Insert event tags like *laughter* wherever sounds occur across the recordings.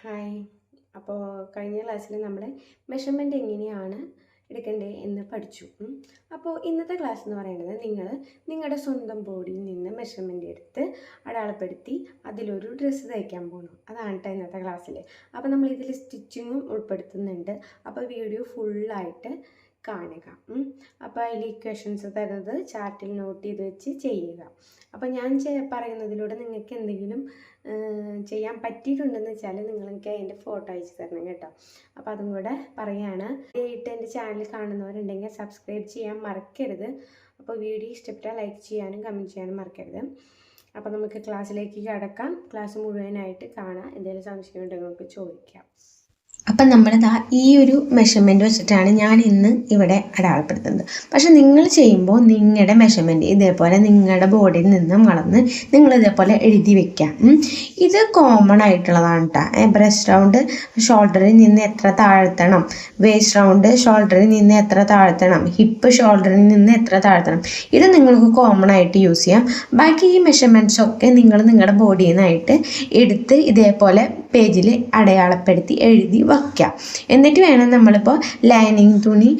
Hi അപ്പോൾ കഴിഞ്ഞ ക്ലാസ്സിൽ നമ്മൾ മെഷർമെന്റ് എങ്ങനെയാണ് എടുക്കേണ്ടത് എന്ന് പഠിച്ചു. അപ്പോൾ ഇന്നത്തെ ക്ലാസ് എന്ന് പറയുന്നത് നിങ്ങൾ നിങ്ങളുടെ സ്വന്തം ബോഡിയിൽ നിന്ന് മെഷർമെന്റ് എടുത്ത് അടയാളപ്പെടുത്തി അതിലൊരു ഡ്രസ്സ് തയ്ക്കാൻ പോകണം അതാണ് കേട്ടോ ഇന്നത്തെ ക്ലാസ്സിൽ അപ്പോൾ നമ്മൾ ഇതിൽ സ്റ്റിച്ചിങ്ങും ഉൾപ്പെടുത്തുന്നുണ്ട്. അപ്പോൾ വീഡിയോ ഫുള്ളായിട്ട് കാണുക. അപ്പോൾ അതിൽ ഇക്വേഷൻസ് തരുന്നത് ചാർട്ടിൽ നോട്ട് ചെയ്ത് വെച്ച് ചെയ്യുക. അപ്പോൾ ഞാൻ പറയുന്നതിലൂടെ നിങ്ങൾക്ക് എന്തെങ്കിലും ചെയ്യാൻ പറ്റിയിട്ടുണ്ടെന്ന് വെച്ചാൽ നിങ്ങൾ എനിക്ക് അതിന്റെ ഫോട്ടോ അയച്ചു തരണം കേട്ടോ. അപ്പോൾ അതും കൂടെ പറയുകയാണ് ഇട്ട് എന്റെ ചാനൽ കാണുന്നവരുണ്ടെങ്കിൽ സബ്സ്ക്രൈബ് ചെയ്യാൻ മറക്കരുത്. അപ്പോൾ വീഡിയോ ഇഷ്ടപ്പെട്ടാൽ ലൈക്ക് ചെയ്യാനും കമന്റ് ചെയ്യാനും മറക്കരുത്. അപ്പോൾ നമുക്ക് ക്ലാസ്സിലേക്ക് കടക്കാം. ക്ലാസ് മുഴുവനായിട്ട് കാണാം. എന്തെങ്കിലും സംശയം ഉണ്ടെങ്കിൽ നമുക്ക് ചോദിക്കാം. അപ്പം നമ്മളിതാ ഈ ഒരു മെഷർമെന്റ് വെച്ചിട്ടാണ് ഞാൻ ഇന്ന് ഇവിടെ അടയാളപ്പെടുത്തുന്നത്. പക്ഷേ നിങ്ങൾ ചെയ്യുമ്പോൾ നിങ്ങളുടെ മെഷർമെന്റ് ഇതേപോലെ നിങ്ങളുടെ ബോഡിയിൽ നിന്നും വളർന്ന് നിങ്ങൾ ഇതേപോലെ എഴുതി വെക്കാം. ഇത് കോമൺ ആയിട്ടുള്ളതാണ് കേട്ടോ ബ്രസ്റ്റ് റൗണ്ട് ഷോൾഡറിൽ നിന്ന് എത്ര താഴ്ത്തണം? വേസ്റ്റ് റൗണ്ട് ഷോൾഡറിൽ നിന്ന് എത്ര താഴ്ത്തണം? ഹിപ്പ് ഷോൾഡറിൽ നിന്ന് എത്ര താഴ്ത്തണം? ഇത് നിങ്ങൾക്ക് കോമൺ ആയിട്ട് യൂസ് ചെയ്യാം. ബാക്കി ഈ മെഷർമെന്റ്സ് ഒക്കെ നിങ്ങൾ നിങ്ങളുടെ ബോഡിയിൽ നിന്നായിട്ട് എടുത്ത് ഇതേപോലെ പേജിൽ അടയാളപ്പെടുത്തി എഴുതി വയ്ക്കുക എന്നിട്ട് വേണം നമ്മളിപ്പോൾ ലൈനിങ് തുണി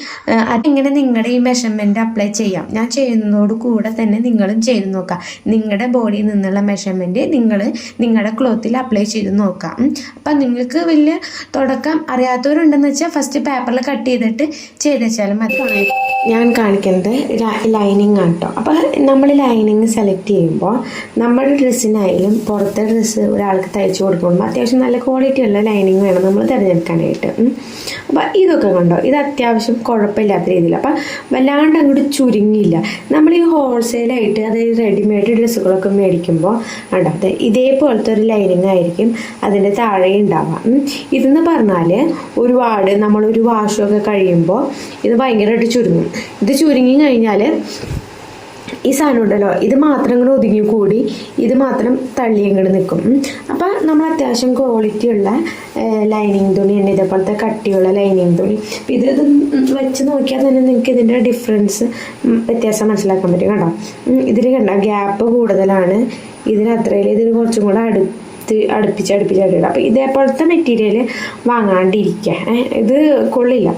എങ്ങനെ നിങ്ങളുടെ ഈ മെഷർമെന്റ് അപ്ലൈ ചെയ്യാം. ഞാൻ ചെയ്യുന്നതോട് കൂടെ തന്നെ നിങ്ങളും ചെയ്ത് നോക്കുക നിങ്ങളുടെ ബോഡിയിൽ നിന്നുള്ള മെഷർമെന്റ് നിങ്ങൾ നിങ്ങളുടെ ക്ലോത്തിൽ അപ്ലൈ ചെയ്ത് നോക്കാം. അപ്പം നിങ്ങൾക്ക് വലിയ തുടക്കം അറിയാത്തവരുണ്ടെന്ന് വെച്ചാൽ ഫസ്റ്റ് പേപ്പറിൽ കട്ട് ചെയ്തിട്ട് ചെയ്ത് വെച്ചാലും മതി. ഞാൻ കാണിക്കുന്നത് ലൈനിങ് ആണ് കേട്ടോ അപ്പോൾ നമ്മൾ ലൈനിങ് സെലക്ട് ചെയ്യുമ്പോൾ നമ്മുടെ ഡ്രസ്സിനായാലും പുറത്തെ ഡ്രസ്സ് ഒരാൾക്ക് തയ്ച്ചു കൊടുക്കുമ്പോൾ അത്യാവശ്യം നല്ല ക്വാളിറ്റി ഉള്ള ലൈനിങ് വേണം നമ്മൾ തിരഞ്ഞെടുക്കാനായിട്ട്. അപ്പോൾ ഇതൊക്കെ കണ്ടോ? ഇത് അത്യാവശ്യം കുഴപ്പമില്ലാത്ത രീതിയിൽ അപ്പം വല്ലാണ്ട് അങ്ങോട്ട് ചുരുങ്ങിയില്ല. നമ്മൾ ഈ ഹോൾസെയിലായിട്ട് അതായത് റെഡിമെയ്ഡ് ഡ്രസ്സുകളൊക്കെ മേടിക്കുമ്പോൾ അതെ ഇതേപോലത്തെ ഒരു ലൈനിങ് ആയിരിക്കും അതിന്റെ താഴെ ഉണ്ടാവുക. ഇതെന്ന് പറഞ്ഞാൽ ഒരുപാട് നമ്മളൊരു വാഷൊക്കെ കഴിയുമ്പോൾ ഇത് ഭയങ്കരമായിട്ട് ചുരുങ്ങും. ഇത് ചുരുങ്ങി കഴിഞ്ഞാൽ ഈ സാധനം ഉണ്ടല്ലോ ഇത് മാത്രം ഇങ്ങനെ ഒതുങ്ങി കൂടി ഇത് മാത്രം തള്ളി ഇങ്ങോട്ട് നിൽക്കും അപ്പം നമ്മൾ അത്യാവശ്യം ക്വാളിറ്റി ഉള്ള ലൈനിങ് തുണി തുണിയുണ്ട് ഇതേപോലത്തെ കട്ടിയുള്ള ലൈനിങ് തുണി. ഇത് ഇത് വെച്ച് നോക്കിയാൽ തന്നെ നിങ്ങൾക്ക് ഇതിന്റെ ഡിഫറൻസ് വ്യത്യാസം മനസ്സിലാക്കാൻ പറ്റും കേട്ടോ. ഇതിൽ കണ്ട ഗ്യാപ്പ് കൂടുതലാണ്. ഇതിന് അത്രയിൽ ഇതിന് കുറച്ചും കൂടെ അടുത്ത് അടുപ്പിച്ച് അടുപ്പിച്ച് അടുപ്പിച്ച് അപ്പോൾ ഇതേപോലത്തെ മെറ്റീരിയൽ വാങ്ങാണ്ടിരിക്കുക ഇത് കൊള്ളില്ല.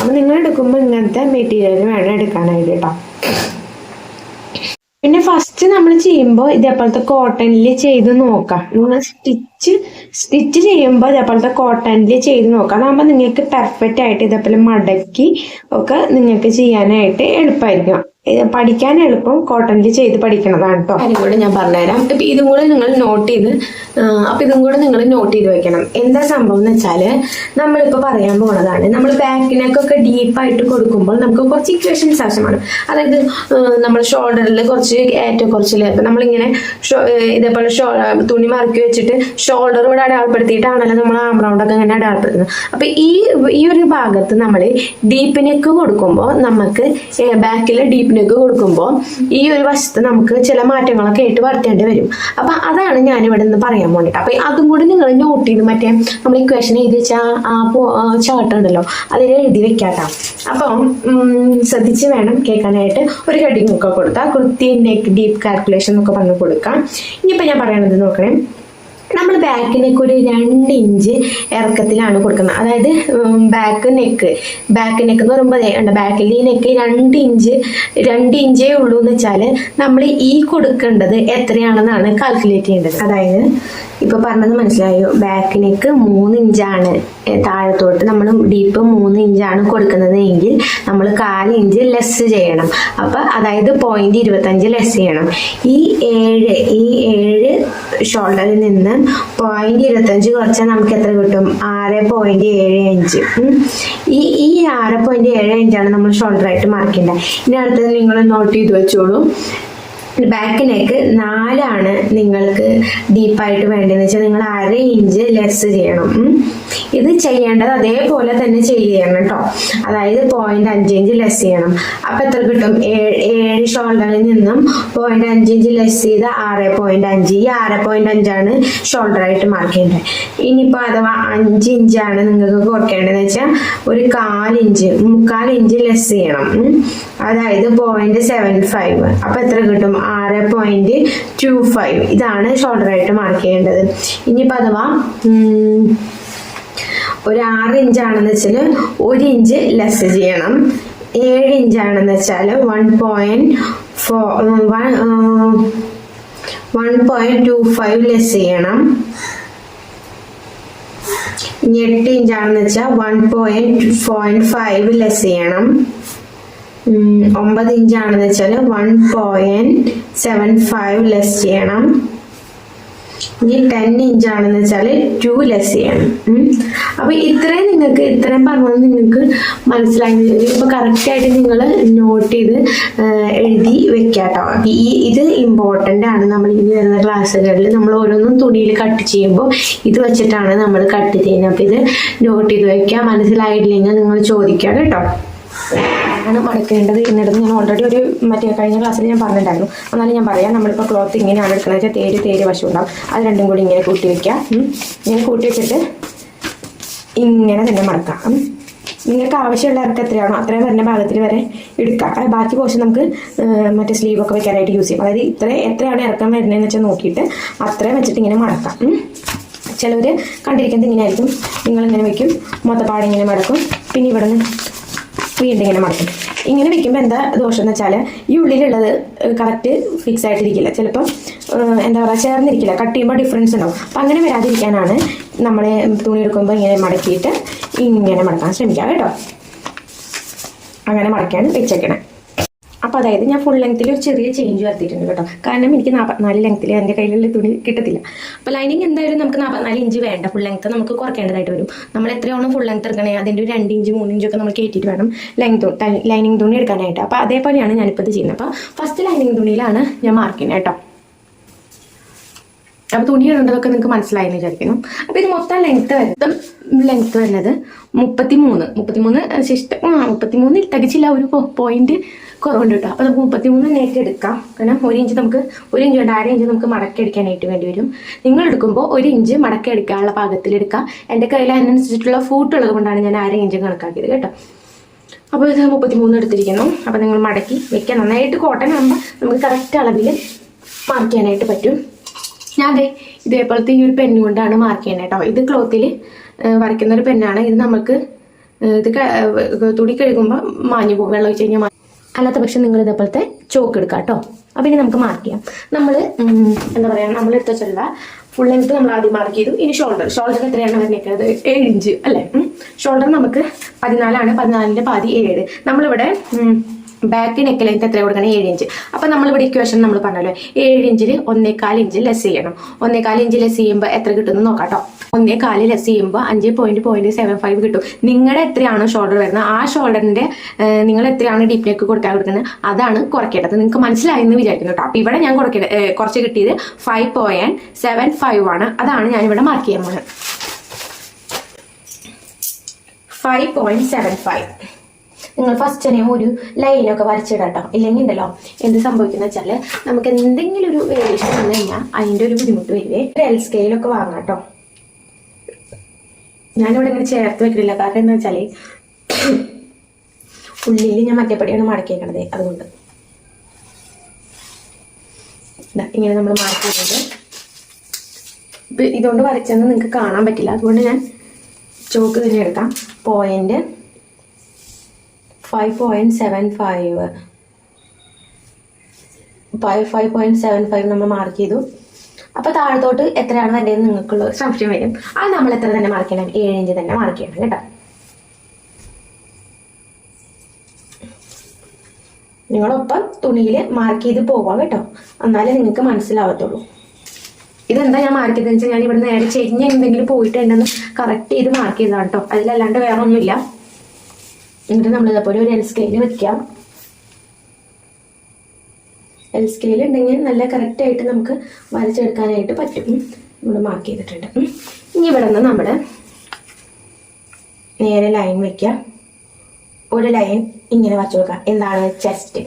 അപ്പോൾ നിങ്ങൾ എടുക്കുമ്പോൾ ഇങ്ങനത്തെ മെറ്റീരിയൽ വേണം എടുക്കാനായിട്ട് കേട്ടോ. പിന്നെ ഫസ്റ്റ് നമ്മൾ ചെയ്യുമ്പോൾ ഇതേപോലത്തെ കോട്ടണിൽ ചെയ്ത് നോക്കാം. നിങ്ങൾ സ്റ്റിച്ച് സ്റ്റിച്ച് ചെയ്യുമ്പോൾ ഇതേപോലത്തെ കോട്ടണിൽ ചെയ്ത് നോക്കാം. അതാകുമ്പോൾ നിങ്ങൾക്ക് പെർഫെക്റ്റ് ആയിട്ട് ഇതേപോലെ മടക്കി ഒക്കെ നിങ്ങൾക്ക് ചെയ്യാനായിട്ട് എളുപ്പമായിരിക്കും പഠിക്കാൻ എളുപ്പം കോട്ടണിൽ ചെയ്ത് പഠിക്കണതാണ് കേട്ടോ കാര്യം കൂടെ ഞാൻ പറഞ്ഞുതരാം. ഇപ്പം ഇതും കൂടെ നിങ്ങൾ നോട്ട് ചെയ്ത് അപ്പം ഇതും കൂടെ നിങ്ങൾ നോട്ട് ചെയ്ത് വെക്കണം. എന്താ സംഭവം എന്ന് വെച്ചാൽ നമ്മളിപ്പോൾ പറയാൻ പോണതാണ്. നമ്മൾ ബാക്കിനൊക്കെ ഡീപ്പായിട്ട് കൊടുക്കുമ്പോൾ നമുക്ക് കുറച്ച് ഇക്വേഷൻസ് ആവശ്യമാണ്. അതായത് നമ്മൾ ഷോൾഡറിൽ കുറച്ച് ഏറ്റവും ഏറ്റക്കുറച്ചിൽ ഇപ്പം നമ്മളിങ്ങനെ ഇതേപോലെ ഷോ തുണി മറക്കി വെച്ചിട്ട് ഷോൾഡർ കൂടെ അടയാളപ്പെടുത്തിയിട്ടാണല്ലോ നമ്മൾ ആംറൗണ്ടൊക്കെ ഇങ്ങനെ അടയാളപ്പെടുത്തുന്നത്. അപ്പോൾ ഈ ഈ ഒരു ഭാഗത്ത് നമ്മൾ ഡീപ്പ് നെക്ക് കൊടുക്കുമ്പോൾ നമുക്ക് ബാക്കിൽ ഡീപ്പ് നെക്ക് കൊടുക്കുമ്പോൾ ഈ ഒരു വശത്ത് നമുക്ക് ചില മാറ്റങ്ങളൊക്കെ ആയിട്ട് വരുത്തേണ്ടി വരും. അപ്പോൾ അതാണ് ഞാൻ ഇവിടെ നിന്ന് പറയാൻ വേണ്ടിയിട്ട് അപ്പോൾ അതും കൂടി നിങ്ങൾ നോട്ട് ചെയ്ത് മറ്റേ നമ്മൾ ഇക്വേഷൻ എഴുതി വെച്ച ആ ചാർട്ട് ഉണ്ടല്ലോ അതിൽ എഴുതി വെക്കാട്ടോ. അപ്പം ശ്രദ്ധിച്ച് വേണം കേൾക്കാനായിട്ട് ഒരു ഹെഡിങ് ഒക്കെ കൊടുത്താൽ കൃത്യ നെക്ക് ഡീപ്പ് കാൽക്കുലേഷൻ എന്നൊക്കെ പറഞ്ഞു കൊടുക്കാം. ഇനിയിപ്പോൾ ഞാൻ പറയണത് നോക്കണേ. നമ്മൾ ബാക്കിനൊക്കെ ഒരു രണ്ട് ഇഞ്ച് ഇറക്കത്തിലാണ് കൊടുക്കുന്നത്. അതായത് ബാക്ക് നെക്ക് ബാക്ക് നെക്ക് എന്ന് പറയുമ്പോൾ ബാക്കിൽ ഈ നെക്ക് രണ്ട് ഇഞ്ച് രണ്ട് ഇഞ്ചേ ഉള്ളൂ എന്ന് വെച്ചാൽ നമ്മൾ ഈ കൊടുക്കേണ്ടത് എത്രയാണെന്നാണ് കാൽക്കുലേറ്റ് ചെയ്യേണ്ടത്. അതായത് ഇപ്പൊ പറഞ്ഞത് മനസ്സിലായോ? ബാക്ക് നെക്ക് മൂന്ന് ഇഞ്ചാണ് താഴത്തോട്ട് നമ്മൾ ഡീപ്പ് മൂന്ന് ഇഞ്ചാണ് കൊടുക്കുന്നത് എങ്കിൽ നമ്മൾ കാൽ ഇഞ്ച് ലെസ് ചെയ്യണം. അപ്പൊ അതായത് പോയിന്റ് ഇരുപത്തഞ്ച് ലെസ് ചെയ്യണം. ഈ ഏഴ് ഈ ഏഴ് ഷോൾഡറിൽ നിന്ന് പോയിന്റ് ഇരുപത്തഞ്ച് കുറച്ചാൽ നമുക്ക് എത്ര കിട്ടും? ആറ് പോയിന്റ് ഏഴ് അഞ്ച്. ഈ ഈ ആറ് പോയിന്റ് ഏഴ് അഞ്ചാണ് നമ്മൾ ഷോൾഡറായിട്ട് മാർക്ക് ചെയ്യേണ്ടത് ഇനി അടുത്തത് നിങ്ങൾ നോട്ട് ചെയ്ത് വെച്ചോളൂ. ബാക്ക് നെക്ക് നാലാണ് നിങ്ങൾക്ക് ഡീപ്പായിട്ട് വേണ്ടതെന്ന് വെച്ചാൽ നിങ്ങൾ അര ഇഞ്ച് ലെസ് ചെയ്യണം. ഇത് ചെയ്യേണ്ടത് അതേപോലെ തന്നെ ചെയ്യണം കേട്ടോ. അതായത് പോയിന്റ് അഞ്ച് ഇഞ്ച് ലെസ് ചെയ്യണം. അപ്പൊ എത്ര കിട്ടും? ഏഴ് ഷോൾഡറിൽ നിന്നും പോയിന്റ് അഞ്ച് ഇഞ്ച് ലെസ് ചെയ്ത് ആറ് പോയിന്റ് അഞ്ച്. ഈ ആറ് പോയിന്റ് അഞ്ചാണ് ഷോൾഡർ ആയിട്ട് മാർക്ക് ചെയ്യേണ്ടത്. ഇനിയിപ്പോൾ അഥവാ അഞ്ച് ഇഞ്ചാണ് നിങ്ങൾക്ക് കുറയ്ക്കേണ്ടതെന്ന് വെച്ചാൽ ഒരു കാലിഞ്ച് മുക്കാൽ ഇഞ്ച് ലെസ് ചെയ്യണം. അതായത് പോയിന്റ് സെവൻ ഫൈവ് അപ്പൊ എത്ര കിട്ടും? ആറ് പോയിന്റ് ടു ഫൈവ് ഇതാണ് ഷോൾഡർ ആയിട്ട് മാർക്ക് ചെയ്യേണ്ടത്. ഇനിയിപ്പോൾ അഥവാ ഒരു ആറ് ഇഞ്ചാണെന്ന് വെച്ചാൽ ഒരു ഇഞ്ച് ലെസ് ചെയ്യണം. ഏഴ് ഇഞ്ചാണെന്ന് വെച്ചാൽ one point four one one point two five less ചെയ്യണം. ഇനി എട്ട് ഇഞ്ചാണെന്ന് വെച്ചാൽ one point point five less ചെയ്യണം. ഒമ്പത് ഇഞ്ചാണെന്ന് വെച്ചാൽ one point seven five less ചെയ്യണം. ഇനി ടെൻ ഇഞ്ചാണെന്ന് വെച്ചാൽ ടു ലെസ് ചെയ്യണം. അപ്പോൾ അപ്പൊ ഇത്രയും നിങ്ങൾക്ക് ഇത്രയും പറഞ്ഞത് നിങ്ങൾക്ക് മനസ്സിലായി. കറക്റ്റ് ആയിട്ട് നിങ്ങൾ നോട്ട് ചെയ്ത് എഴുതി വെക്കാട്ടോ. ഈ ഇത് ഇമ്പോർട്ടന്റ് ആണ്. നമ്മൾ ഇനി വരുന്ന ക്ലാസ്സുകളിൽ നമ്മൾ ഓരോന്നും തുണിയിൽ കട്ട് ചെയ്യുമ്പോൾ ഇത് വെച്ചിട്ടാണ് നമ്മൾ കട്ട് ചെയ്യുന്നത്. അപ്പൊ ഇത് നോട്ട് ചെയ്ത് വെക്കുക മനസ്സിലായിട്ടില്ലെങ്കിൽ നിങ്ങൾ ചോദിക്കാം കേട്ടോ. ആണ് മടക്കേണ്ടത് എന്നിടത്ത് ഞാൻ ഓൾറെഡി ഒരു മറ്റേ കഴിഞ്ഞ ക്ലാസ്സിൽ ഞാൻ പറഞ്ഞിട്ടുണ്ടായിരുന്നു. എന്നാലും ഞാൻ പറയാം നമ്മളിപ്പോൾ ക്ലോത്ത് ഇങ്ങനെയാണ് എടുക്കുന്നത് വെച്ചാൽ തേര് തേര് വശം ഉണ്ടാവും അത് രണ്ടും കൂടി ഇങ്ങനെ കൂട്ടി വയ്ക്കാം. ഇങ്ങനെ കൂട്ടി വെച്ചിട്ട് ഇങ്ങനെ തന്നെ മടക്കാം. നിങ്ങൾക്ക് ആവശ്യമുള്ള ഇറക്കം എത്രയാണോ അത്രയും വരുന്ന ഭാഗത്തിൽ വരെ എടുക്കാം. അത് ബാക്കി പോർഷൻ നമുക്ക് മറ്റേ സ്ലീവൊക്കെ വെക്കാനായിട്ട് യൂസ് ചെയ്യാം. അതായത് ഇത്ര എത്രയാണ് ഇറക്കം വരുന്നതെന്ന് വെച്ചാൽ നോക്കിയിട്ട് അത്രയും വെച്ചിട്ട് ഇങ്ങനെ മടക്കാം. ചിലവർ കണ്ടിരിക്കുന്നത് ഇങ്ങനെയായിരിക്കും. നിങ്ങളിങ്ങനെ വെക്കും. മൊത്തപ്പാടിങ്ങനെ മടക്കും. പിന്നെ ഇവിടെ നിന്ന് വീണ്ടും ഇങ്ങനെ മടക്കും ഇങ്ങനെ വെക്കുമ്പോൾ എന്താ ദോഷം എന്ന് വെച്ചാൽ ഈ ഉള്ളിലുള്ളത് കറക്റ്റ് ഫിക്സ് ആയിട്ടിരിക്കില്ല. ചിലപ്പം എന്താ പറയുക ചേർന്നിരിക്കില്ല. കട്ട് ചെയ്യുമ്പോൾ ഡിഫറൻസ് ഉണ്ടാവും. അപ്പം അങ്ങനെ വരാതിരിക്കാനാണ് നമ്മൾ തുണി എടുക്കുമ്പോൾ ഇങ്ങനെ മടക്കിയിട്ട് ഇങ്ങനെ മടക്കാൻ ശ്രമിക്കാം കേട്ടോ. അങ്ങനെ മടക്കാണ് വെച്ചേക്കണേ. അപ്പോൾ അതായത് ഞാൻ ഫുൾ ലെങ്ത്തിൽ ഒരു ചെറിയ ചേഞ്ച് വരുത്തിയിട്ടുണ്ട് കേട്ടോ. കാരണം എനിക്ക് നാൽപ്പത്തിനാല് ലെങ്ത്തിൽ എന്റെ കയ്യിലുള്ള തുണി കിട്ടത്തില്ല. അപ്പോൾ ലൈനിങ് എന്തായാലും നമുക്ക് നാൽപ്പത്തിനാല് ഇഞ്ച് വേണ്ട. ഫുൾ ലെങ്ത്ത് നമുക്ക് കുറയ്ക്കേണ്ടതായിട്ട് വരും. നമ്മൾ എത്രയാണോ ഫുൾ ലെങ്ത് എടുക്കണേ അതിന്റെ ഒരു രണ്ട് ഇഞ്ച് മൂന്ന് ഇഞ്ചൊക്കെ നമ്മൾ കയറ്റിയിട്ട് വേണം ലെങ്ത് ലൈനിങ് തുണി എടുക്കാനായിട്ട്. അപ്പോൾ അതേപോലെയാണ് ഞാനിപ്പോൾ ഇത് ചെയ്യുന്നത്. അപ്പോൾ ഫസ്റ്റ് ലൈനിങ് തുണിയിലാണ് ഞാൻ മാർക്ക് കേട്ടോ. അപ്പോൾ തുണി ഇടേണ്ടതൊക്കെ നിങ്ങൾക്ക് മനസ്സിലായെന്ന് വിചാരിക്കുന്നു. അപ്പോൾ ഇത് മൊത്തം ലെങ്ത്ത് വരുന്നത് ലെങ്ത്ത് വരുന്നത് മുപ്പത്തി മൂന്ന് മുപ്പത്തി മൂന്ന് ശിഷ്ടം ആ മുപ്പത്തി മൂന്ന് തികച്ചില്ല ഒരു പോയിന്റ് കുറവുണ്ട് കേട്ടോ. അപ്പോൾ നമുക്ക് മുപ്പത്തി മൂന്ന് നെറ്റ് എടുക്കാം. കാരണം ഒരു ഇഞ്ച് നമുക്ക് ഒരു ഇഞ്ച് ഉണ്ട് അര ഇഞ്ച് നമുക്ക് മടക്കി എടുക്കാനായിട്ട് വേണ്ടി വരും. നിങ്ങൾ എടുക്കുമ്പോൾ ഒരു ഇഞ്ച് മടക്കി എടുക്കാനുള്ള പാകത്തിൽ എടുക്കാം എന്റെ കയ്യിൽ അതിനനുസരിച്ചിട്ടുള്ള ഫൂട്ട് ഉള്ളത് കൊണ്ടാണ് ഞാൻ അര ഇഞ്ച് കണക്കാക്കിയത് കേട്ടോ. അപ്പോൾ ഇത് മുപ്പത്തി മൂന്ന് എടുത്തിരിക്കുന്നു. അപ്പോൾ നിങ്ങൾ മടക്കി വെക്കാൻ നന്നായിട്ട് കോട്ടൺ ആകുമ്പോൾ നമുക്ക് കറക്റ്റ് അളവിൽ മാർക്ക് പറ്റും. ഞാൻ അതെ ഇതേപോലത്തെ ഈ ഒരു പെണ്ണ് കൊണ്ടാണ് മാർക്ക് ചെയ്യുന്നത് കേട്ടോ ഇത് ക്ലോത്തിൽ വരയ്ക്കുന്ന ഒരു പെണ്ണാണ് ഇത് നമുക്ക് ഇത് തുടി കഴുകുമ്പോൾ മാഞ്ഞു പോകും വെള്ളം ഒഴിച്ച് കഴിഞ്ഞാൽ അല്ലാത്ത പക്ഷെ നിങ്ങൾ ഇതേപോലത്തെ ചോക്ക് എടുക്കുക കേട്ടോ അപ്പം ഇനി നമുക്ക് മാർക്ക് ചെയ്യാം. നമ്മൾ എന്താ പറയുക നമ്മൾ എടുത്ത ചൊല്ല ഫുൾ ലെങ്ത് നമ്മൾ ആദ്യം മാർക്ക് ചെയ്തു. ഇനി ഷോൾഡർ ഷോൾഡർ എത്രയാണ് വരുന്നത് ഏഴ് ഇഞ്ച് അല്ലേ? ഷോൾഡർ നമുക്ക് പതിനാലാണ്. പതിനാലിന്റെ പാതി ഏഴ്. നമ്മളിവിടെ ബാക്ക് നെക്ക് ലെങ്ത് എത്ര കൊടുക്കണം? ഏഴ് ഇഞ്ച്. അപ്പം നമ്മളിവിടെ ഇക്വേഷൻ നമ്മൾ പറഞ്ഞല്ലോ. ഏഴ് ഇഞ്ചിൽ ഒന്നേകാൽ ഇഞ്ച് ലെസ് ചെയ്യണം. ഒന്നേകാൽ ഇഞ്ച് ലെസ് ചെയ്യുമ്പോൾ എത്ര കിട്ടുമെന്ന് നോക്കാം കേട്ടോ ഒന്നേകാൽ ലെസ് ചെയ്യുമ്പോൾ അഞ്ച് പോയിന്റ് പോയിന്റ് സെവൻ ഫൈവ് കിട്ടും. നിങ്ങളുടെ എത്രയാണോ ഷോൾഡർ വരുന്നത്? ആ ഷോൾഡറിന്റെ നിങ്ങൾ എത്രയാണ് ഡീപ് നെക്ക് കൊടുക്കാൻ കൊടുക്കുന്നത്? അതാണ് കുറയ്ക്കേണ്ടത് നിങ്ങൾക്ക് മനസ്സിലായി എന്ന് വിചാരിക്കുന്നു കേട്ടോ അപ്പം ഇവിടെ ഞാൻ കുറയ്ക്കേണ്ട കുറച്ച് കിട്ടിയത് ഫൈവ് പോയിന്റ് സെവൻ ഫൈവ് ആണ്. അതാണ് ഞാൻ ഇവിടെ മാർക്ക് ചെയ്യാൻ പോകുന്നത് ഫൈവ് പോയിന്റ് സെവൻ ഫൈവ് നിങ്ങൾ ഫസ്റ്റ് തന്നെ ഒരു ലൈനൊക്കെ വരച്ചിടട്ടോ ഇല്ലെങ്കിൽ ഉണ്ടല്ലോ എന്ത് സംഭവിക്കുന്ന വെച്ചാൽ നമുക്ക് എന്തെങ്കിലും ഒരു വേരിയേഷൻ വന്നു കഴിഞ്ഞാൽ അതിന്റെ ഒരു ബുദ്ധിമുട്ട് വരുവേ ഒരു എൽ സ്കെയിലൊക്കെ വാങ്ങാം കേട്ടോ ഞാനിവിടെ ഇങ്ങനെ ചേർത്ത് വെക്കുന്നില്ല കാരണം എന്താ വെച്ചാൽ *coughs* ഉള്ളിൽ ഞാൻ മറ്റേപ്പടിയാണ് മടക്കിയേക്കണത് അതുകൊണ്ട്. ഇങ്ങനെ നമ്മൾ ചെയ്തത് ഇപ്പൊ ഇതുകൊണ്ട് വരച്ചെന്ന് നിങ്ങൾക്ക് കാണാൻ പറ്റില്ല. അതുകൊണ്ട് ഞാൻ ചോക്ക് തന്നെ എടുക്കാം. Point five point seven five five five point seven five നമ്മൾ മാർക്ക് ചെയ്തു. അപ്പോൾ താഴത്തോട്ട് എത്രയാണ് വേണ്ടതെന്ന് നിങ്ങൾക്കുള്ള സംശയം വരും. അത് നമ്മൾ എത്ര തന്നെ മാർക്ക് ചെയ്യണം? ഏഴ് ഇഞ്ച് തന്നെ മാർക്ക് ചെയ്യണം കേട്ടോ. നിങ്ങളൊപ്പം തുണിയിൽ മാർക്ക് ചെയ്ത് പോവാം കേട്ടോ. എന്നാലേ നിങ്ങൾക്ക് മനസ്സിലാവത്തുള്ളൂ. ഇതെന്താ ഞാൻ മാർക്ക് ചെയ്തതെന്ന് വെച്ചാൽ ഞാൻ ഇവിടെ നേരെ ചെരിഞ്ഞ് എന്തെങ്കിലും പോയിട്ട് പോയിട്ടുണ്ടെന്ന് കറക്റ്റ് ചെയ്ത് മാർക്ക് ചെയ്തതാണ് കേട്ടോ. അതിലല്ലാണ്ട് വേറെ ഒന്നുമില്ല എന്നിട്ട് നമ്മൾ ഇതേപോലെ ഒരു എൽ സ്കെയിൽ വെക്കാം. എൽ സ്കെയിൽ ഉണ്ടെങ്കിൽ നല്ല കറക്റ്റായിട്ട് നമുക്ക് വരച്ചെടുക്കാനായിട്ട് പറ്റും. നമ്മൾ മാർക്ക് ചെയ്തിട്ടുണ്ട്. ഇനി ഇവിടെ നിന്ന് നമ്മൾ നേരെ ലൈൻ വെക്കാം. ഒരു ലൈൻ ഇങ്ങനെ വരച്ചു കൊടുക്കാം. എന്താണ്? ചെസ്റ്റ്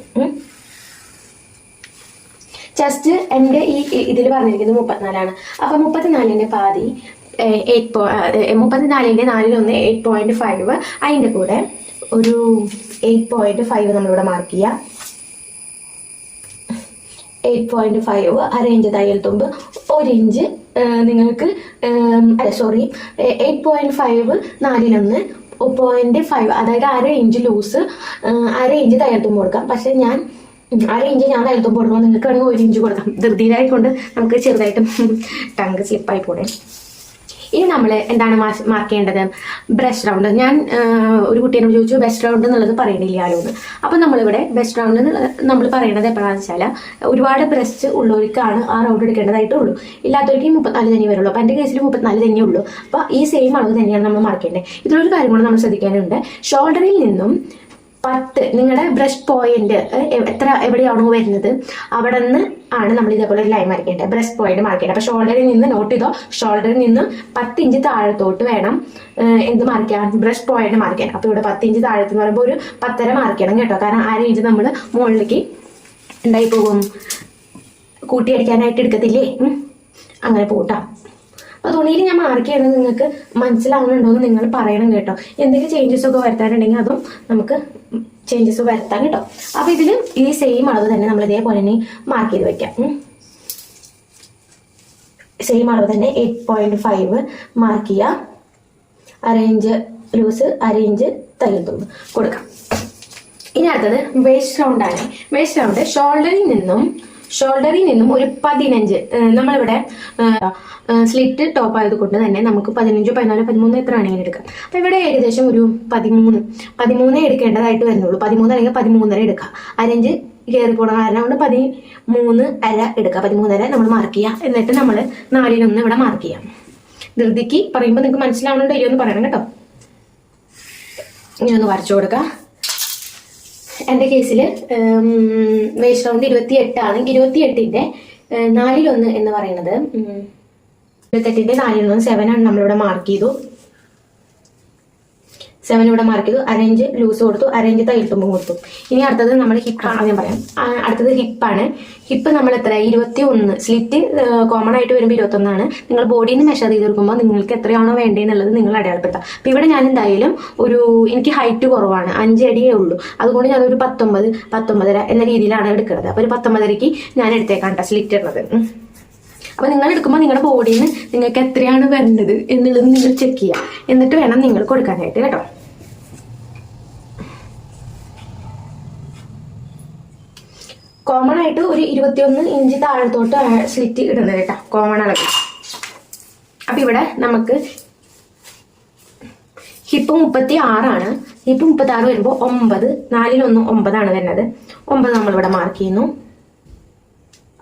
ചെസ്റ്റ് എന്റെ ഈ ഇതിൽ പറഞ്ഞിരിക്കുന്നത് മുപ്പത്തിനാലാണ്. അപ്പം മുപ്പത്തിനാലിന്റെ പാതി എയ്റ്റ് പോ മുപ്പത്തിനാലിന്റെ നാലിലൊന്ന് എയ്റ്റ് പോയിന്റ് ഫൈവ് അതിന്റെ കൂടെ ഒരു എയ്റ്റ് പോയിന്റ് ഫൈവ് നമ്മളിവിടെ മാർക്ക് ചെയ്യാം. എയ്റ്റ് പോയിന്റ് ഫൈവ് അര ഇഞ്ച് തയ്യൽ തുമ്പ് ഒരു ഇഞ്ച് നിങ്ങൾക്ക് അല്ല സോറി എയ്റ്റ് പോയിന്റ് ഫൈവ് നാലിലൊന്ന് പോയിന്റ് ഫൈവ് അതായത് അര ഇഞ്ച് ലൂസ് അര ഇഞ്ച് തയ്യൽ തുമ്പ് കൊടുക്കാം. പക്ഷെ ഞാൻ അര ഇഞ്ച് ഞാൻ തയ്യൽ തുമ്പ് കൊടുക്കുമ്പോൾ നിങ്ങൾക്ക് വേണമെങ്കിൽ ഒരു ഇഞ്ച് കൊടുക്കാം. ധൃതിയിലായിക്കൊണ്ട് നമുക്ക് ചെറുതായിട്ടും *laughs* ടങ്ക് സ്ലിപ്പായി പോണേ. ഇനി നമ്മൾ എന്താണ് മാർക്ക് ചെയ്യേണ്ടത്? ബ്രസ്റ്റ് റൗണ്ട് ഞാൻ ഒരു കുട്ടീനോട് ചോദിച്ചു ബെസ്റ്റ് റൗണ്ട് എന്നുള്ളത് പറയണില്ലല്ലോ എന്ന്. അപ്പം നമ്മളിവിടെ ബെസ്റ്റ് റൗണ്ട് നമ്മൾ പറയണത് എപ്പോഴാണെന്ന് വെച്ചാൽ ഒരുപാട് ബ്രസ്റ്റ് ഉള്ളവർക്കാണ് ആ റൗണ്ട് എടുക്കേണ്ടതായിട്ടുള്ളൂ. ഇല്ലാത്തവർക്ക് മുപ്പത്തിനാല് തന്നെ വരുള്ളൂ. അപ്പം എന്റെ കേസിൽ മുപ്പത്തിനാല് തന്നെ ഉള്ളൂ. അപ്പോൾ ഈ സെയിം അളവ് തന്നെയാണ് നമ്മൾ മാർക്ക് ചെയ്യേണ്ടത്. ഇതിലൊരു കാര്യം കൂടെ നമ്മൾ ശ്രദ്ധിക്കാനുണ്ട് ഷോൾഡറിൽ നിന്നും പത്ത് നിങ്ങളുടെ ബ്രഷ് പോയിന്റ് എത്ര എവിടെയാണോ വരുന്നത്? അവിടെ നിന്ന് ആണ് നമ്മൾ ഇതേപോലെ ഒരു ലൈൻ വരയ്ക്കേണ്ടത്. ബ്രഷ് പോയിന്റ് മാർക്ക് ചെയ്യേണ്ടത്. അപ്പൊ ഷോൾഡറിൽ നിന്ന് നോട്ട് ചെയ്തോ? ഷോൾഡറിൽ നിന്ന് പത്ത് ഇഞ്ച് താഴത്തോട്ട് വേണം എന്ത് മാർക്ക് ബ്രഷ് പോയിന്റ് മാർക്ക് അപ്പൊ ഇവിടെ പത്ത് ഇഞ്ച് താഴത്ത് എന്ന് പറയുമ്പോൾ ഒരു പത്തര മാർക്ക് ചെയ്യണം കേട്ടോ. കാരണം ആ ഇഞ്ച് നമ്മൾ മുകളിലേക്ക് ഉണ്ടായി പോകും? കൂട്ടിയടിക്കാനായിട്ട് എടുക്കത്തില്ലേ. അങ്ങനെ പോട്ടാ. അപ്പൊ തുണിയിൽ ഞാൻ മാർക്ക് ചെയ്യുന്നത് നിങ്ങൾക്ക് മനസ്സിലാവുന്നുണ്ടോ എന്ന് നിങ്ങൾ പറയണം കേട്ടോ. എന്തെങ്കിലും ചേഞ്ചസ് ഒക്കെ വരുത്താനുണ്ടെങ്കിൽ അതും നമുക്ക് ചേഞ്ചസ് വരുത്താം കേട്ടോ. അപ്പൊ ഇതിൽ ഈ സെയിം അളവ് തന്നെ നമ്മൾ ഇതേപോലെ തന്നെ മാർക്ക് ചെയ്ത് വെക്കാം. സെയിം അളവ് തന്നെ എയ്റ്റ് പോയിന്റ് ഫൈവ് മാർക്ക് ചെയ്യുക അരയിഞ്ച് ലൂസ് അരയിഞ്ച് തയ്യൽ തുമ്പ് കൊടുക്കാം. ഇനി അടുത്തത് വേസ്റ്റ് റൗണ്ടാണ് വേസ്റ്റ് റൗണ്ട് ഷോൾഡറിൽ നിന്നും ഷോൾഡറിൽ നിന്നും ഒരു പതിനഞ്ച് നമ്മളിവിടെ സ്ലിറ്റ് ടോപ്പ് ആയതുകൊണ്ട് തന്നെ നമുക്ക് പതിനഞ്ച് പതിനാല് പതിമൂന്ന് എത്ര ആണെങ്കിലും എടുക്കാം. അപ്പൊ ഇവിടെ ഏകദേശം ഒരു പതിമൂന്ന് പതിമൂന്നേ എടുക്കേണ്ടതായിട്ട് വരുന്നുള്ളൂ. പതിമൂന്ന് അല്ലെങ്കിൽ പതിമൂന്നര എടുക്കാം. അരഞ്ച് കയറി പോണ കാരണം കൊണ്ട് പതിമൂന്ന് അര എടുക്കുക പതിമൂന്നര നമ്മൾ മാർക്ക് ചെയ്യാം. എന്നിട്ട് നമ്മൾ നാലിനൊന്ന് ഇവിടെ മാർക്ക് ചെയ്യാം. ധൃതിക്ക് പറയുമ്പോൾ നിങ്ങൾക്ക് മനസ്സിലാവണുണ്ടോ ഇല്ലയോ എന്ന് പറയണം കേട്ടോ. ഇനി ഒന്ന് വരച്ചു കൊടുക്കാം. എന്റെ കേസിൽ വേസ്റ്റ് റൗണ്ട് ഇരുപത്തി എട്ടാണ് ഇരുപത്തി എട്ടിന്റെ നാലിലൊന്ന് എന്ന് പറയുന്നത്. ഇരുപത്തെട്ടിന്റെ നാലിലൊന്ന് സെവൻ ആണ് നമ്മളിവിടെ മാർക്ക് ചെയ്തു. സെവൻ ഇവിടെ മാർക്ക് ചെയ്തു. അരേഞ്ച് ലൂസ് കൊടുത്തു. അരേഞ്ച് തയ്യൽ കൊടുത്തു. ഇനി അടുത്തത് നമ്മൾ ഹിപ്പാണ് ഞാൻ പറയാം. അടുത്തത് ഹിപ്പാണ് ഹിപ്പ് നമ്മൾ എത്ര ഇരുപത്തി ഒന്ന് സ്ലിറ്റ് കോമൺ ആയിട്ട് വരുമ്പോൾ ഇരുപത്തി ഒന്നാണ് നിങ്ങൾ ബോഡിയിൽ മെഷർ ചെയ്ത് കൊടുക്കുമ്പോൾ നിങ്ങൾക്ക് എത്രയാണോ വേണ്ടതെന്നുള്ളത് നിങ്ങൾ അടയാളപ്പെടുത്താം. അപ്പം ഇവിടെ ഞാൻ എന്തായാലും ഒരു എനിക്ക് ഹൈറ്റ് കുറവാണ്. അഞ്ച് അടിയേ ഉള്ളൂ. അതുകൊണ്ട് ഞാൻ ഒരു പത്തൊമ്പത് പത്തൊമ്പതര എന്ന രീതിയിലാണ് എടുക്കുന്നത്. അപ്പോൾ ഒരു പത്തൊമ്പതരയ്ക്ക് ഞാൻ എടുത്തേക്കാം കേട്ടോ സ്ലിറ്റ് ഇടുന്നത്. അപ്പൊ നിങ്ങൾ എടുക്കുമ്പോൾ നിങ്ങളുടെ ബോഡിയിൽ നിന്ന് നിങ്ങൾക്ക് എത്രയാണ് വരേണ്ടത് എന്നുള്ളത് നിങ്ങൾ ചെക്ക് ചെയ്യുക എന്നിട്ട് വേണം നിങ്ങൾ കൊടുക്കാനായിട്ട് കേട്ടോ. കോമൺ ആയിട്ട് ഒരു ഇരുപത്തിയൊന്ന് ഇഞ്ച് താഴത്തോട്ട് സ്ലിറ്റ് ഇടുന്നത് കേട്ടോ കോമൺ അളവ്. അപ്പൊ ഇവിടെ നമുക്ക് ഹിപ്പ് മുപ്പത്തി ആറാണ് ഹിപ്പ് മുപ്പത്തി ആറ് വരുമ്പോൾ ഒമ്പത് നാലിലൊന്ന് ഒമ്പതാണ് വരുന്നത്. ഒമ്പത് നമ്മളിവിടെ മാർക്ക് ചെയ്യുന്നു.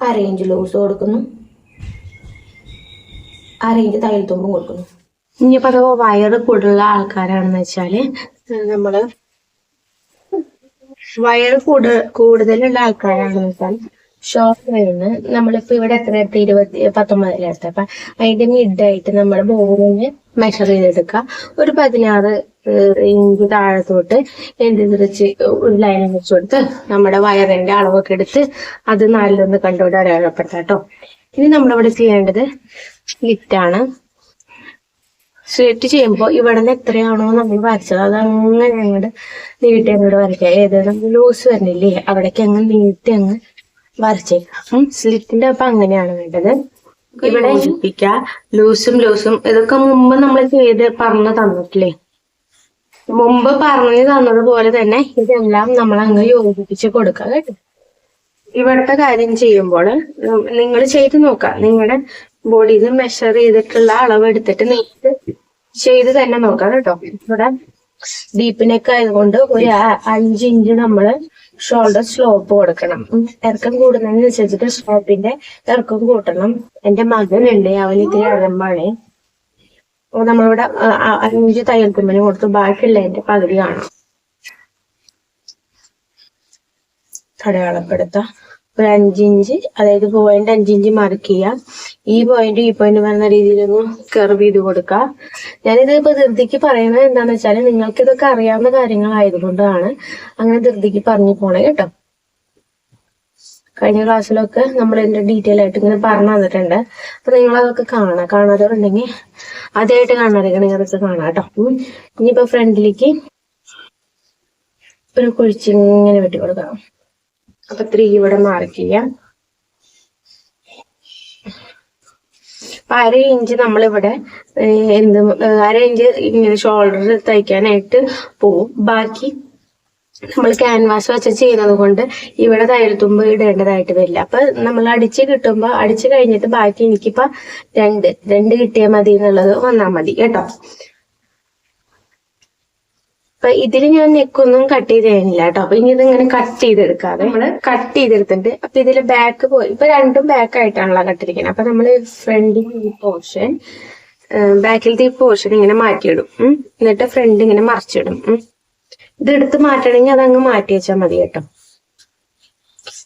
അര ഇഞ്ച് ലൂസ് കൊടുക്കുന്നു. അര ഇഞ്ച് തയ്യൽ തുമ്പും കൊടുക്കുന്നു. ഇനിയിപ്പോ അഥവാ വയറ് കൂടുതലുള്ള ആൾക്കാരാണെന്ന് വെച്ചാൽ? നമ്മൾ വയറ് കൂടു കൂടുതലുള്ള ആൾക്കാരാണെന്ന് വെച്ചാൽ ഷോപ്പ് വയറിന് നമ്മളിപ്പോ ഇവിടെ എത്ര എടുത്ത് ഇരുപത്തി പത്തൊമ്പതിലെടുത്ത് അപ്പൊ അതിന്റെ മിഡായിട്ട് നമ്മൾ ബോറിന് മെഷർ ചെയ്തെടുക്കുക. ഒരു പതിനാറ് ഇഞ്ച് താഴത്തോട്ട് എന്ത് തിരിച്ച് ഒരു ലൈൻ വെച്ച് കൊടുത്ത് നമ്മുടെ വയറിന്റെ അളവൊക്കെ എടുത്ത് അത് നാലിലൊന്ന് കണ്ടുകൊണ്ട് അടയാളപ്പെടുത്താം കേട്ടോ. ഇനി നമ്മളിവിടെ ചെയ്യേണ്ടത് സ്ലിറ്റാണ് സ്ലിറ്റ് ചെയ്യുമ്പോൾ ഇവിടെ നിന്ന് എത്രയാണോ നമ്മൾ വരച്ചത് അത് അങ്ങനെ അങ്ങോട്ട് നീട്ടി അങ്ങോട്ട് വരയ്ക്കുക. ഏത് നമ്മൾ ലൂസ് വരുന്നില്ലേ അവിടേക്ക് അങ്ങ് നീട്ടി അങ്ങ് വരച്ചേക്കാം സ്ലിറ്റിന്റെ അപ്പം അങ്ങനെയാണ് വേണ്ടത്. ഇവിടെ യോജിപ്പിക്ക ലൂസും ലൂസും ഇതൊക്കെ മുമ്പ് നമ്മൾ ചെയ്ത് പറഞ്ഞു തന്നിട്ടില്ലേ? മുമ്പ് പറഞ്ഞു തന്നതുപോലെ തന്നെ ഇതെല്ലാം നമ്മൾ അങ്ങ് യോജിപ്പിച്ച് കൊടുക്കുക കേട്ടോ. ഇവിടുത്തെ കാര്യം ചെയ്യുമ്പോൾ നിങ്ങൾ ചെയ്ത് നോക്കാം നിങ്ങളുടെ ബോഡിയിൽ നിന്ന് മെഷർ ചെയ്തിട്ടുള്ള അളവ് എടുത്തിട്ട് നിങ്ങൾക്ക് ചെയ്ത് തന്നെ നോക്കാം കേട്ടോ. ഇവിടെ ഡീപ്പ് നെക്ക് ആയതുകൊണ്ട് ഒരു അഞ്ച് ഇഞ്ച് നമ്മൾ ഷോൾഡർ സ്ലോപ്പ് കൊടുക്കണം. ഇറക്കം കൂടുന്നതിനനുസരിച്ചിട്ട് സ്ലോപ്പിന്റെ ഇറക്കം കൂട്ടണം. എന്റെ മകനുണ്ട് അവൻ ഇത്തിരി അഴമ്പാണ് അപ്പൊ നമ്മളിവിടെ അഞ്ച് തയ്യൽ തുമ്പന് കൊടുത്തു ബാക്കിയുള്ളതിന്റെ പകുതി കാണാം. അടയാളപ്പെടുത്താം ഒരു അഞ്ചിഞ്ച് അതായത് പോയിന്റ് അഞ്ചിഞ്ച് മാർക്ക് ചെയ്യാം. ഈ പോയിന്റ് ഈ പോയിന്റ് വരുന്ന രീതിയിലൊന്ന് കർവ് ചെയ്ത് കൊടുക്കുക ഞാനിത് ഇപ്പൊ ധൃതിക്ക് പറയുന്നത് എന്താണെന്ന് വെച്ചാൽ നിങ്ങൾക്ക് ഇതൊക്കെ അറിയാവുന്ന കാര്യങ്ങളായതുകൊണ്ടാണ് അങ്ങനെ ധൃതിക്ക് പറഞ്ഞു പോണേ കേട്ടോ. കഴിഞ്ഞ ക്ലാസ്സിലൊക്കെ നമ്മൾ ഇതിന്റെ ഡീറ്റെയിൽ ആയിട്ട് ഇങ്ങനെ പറഞ്ഞു തന്നിട്ടുണ്ട്. അപ്പൊ നിങ്ങൾ അതൊക്കെ കാണാം. കാണാത്തവരുണ്ടെങ്കിൽ ആദ്യമായിട്ട് കാണാതിരിക്കണമെങ്കിൽ അതൊക്കെ കാണാം കേട്ടോ. ഇനിയിപ്പോ ഫ്രണ്ടിലേക്ക് ഒരു കുഴിച്ചിങ്ങനെ വെട്ടി കൊടുക്കാം അപ്പൊ ത്രീ ഇവിടെ മാർക്ക് ചെയ്യാം. അപ്പൊ അര ഇഞ്ച് നമ്മളിവിടെ എന്ത് അര ഇഞ്ച് ഇങ്ങനെ ഷോൾഡർ തയ്ക്കാനായിട്ട് പോവും. ബാക്കി നമ്മൾ ക്യാൻവാസ് വെച്ച് ചെയ്യുന്നത് കൊണ്ട് ഇവിടെ തയ്യൽത്തുമ്പ് ഇടേണ്ടതായിട്ട് വരില്ല. അപ്പൊ നമ്മൾ അടിച്ച് കിട്ടുമ്പോൾ അടിച്ച് കഴിഞ്ഞിട്ട് ബാക്കി എനിക്കിപ്പോ രണ്ട് രണ്ട് കിട്ടിയാൽ മതി എന്നുള്ളത് വന്നാൽ മതി കേട്ടോ? അപ്പൊ ഇതിൽ ഞാൻ നെക്കൊന്നും കട്ട് ചെയ്ത് കഴിഞ്ഞില്ല കേട്ടോ. അപ്പൊ ഇനി ഇതിങ്ങനെ കട്ട് ചെയ്തെടുക്കാതെ നമ്മൾ കട്ട് ചെയ്തെടുത്തിട്ട് അപ്പൊ ഇതിൽ ബാക്ക് പോയി ഇപ്പൊ രണ്ടും ബാക്ക് ആയിട്ടാണല്ലോ കട്ടിരിക്കുന്നത് അപ്പൊ നമ്മൾ ഫ്രണ്ടിൽ ഈ പോർഷൻ ബാക്കിലത്തെ ഈ പോർഷൻ ഇങ്ങനെ മാറ്റിയിടും. എന്നിട്ട് ഫ്രണ്ട് ഇങ്ങനെ മറിച്ചിടും. ഇത് എടുത്ത് മാറ്റണമെങ്കിൽ അതങ്ങ് മാറ്റി വെച്ചാൽ മതി കേട്ടോ.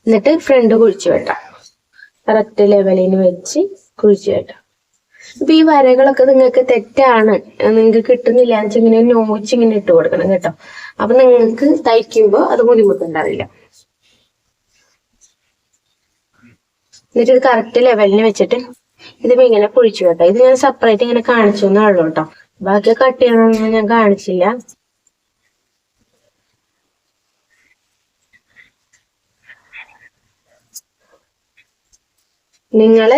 എന്നിട്ട് ഫ്രണ്ട് കുഴിച്ചു വെട്ടാം. കറക്റ്റ് ലെവലിന് വെച്ച് കുഴിച്ചു വെട്ടാം. അപ്പൊ ഈ വരകളൊക്കെ നിങ്ങൾക്ക് തെറ്റാണ്. നിങ്ങൾക്ക് കിട്ടുന്നില്ല എന്ന് വെച്ചാൽ ഇങ്ങനെ നോച്ച് ഇങ്ങനെ ഇട്ട് കൊടുക്കണം കേട്ടോ. അപ്പൊ നിങ്ങൾക്ക് തയ്ക്കുമ്പോ അത് ബുദ്ധിമുട്ടുണ്ടാവില്ല. എന്നിട്ട് കറക്റ്റ് ലെവലിന് വെച്ചിട്ട് ഇത് ഇങ്ങനെ പൊഴിച്ചു കേട്ടോ. ഇത് ഞാൻ സെപ്പറേറ്റ് ഇങ്ങനെ കാണിച്ചു എന്നേ ഉള്ളൂ കേട്ടോ. ബാക്കി കട്ട് ചെയ്യണമെന്ന് ഞാൻ കാണിച്ചില്ല. നിങ്ങൾ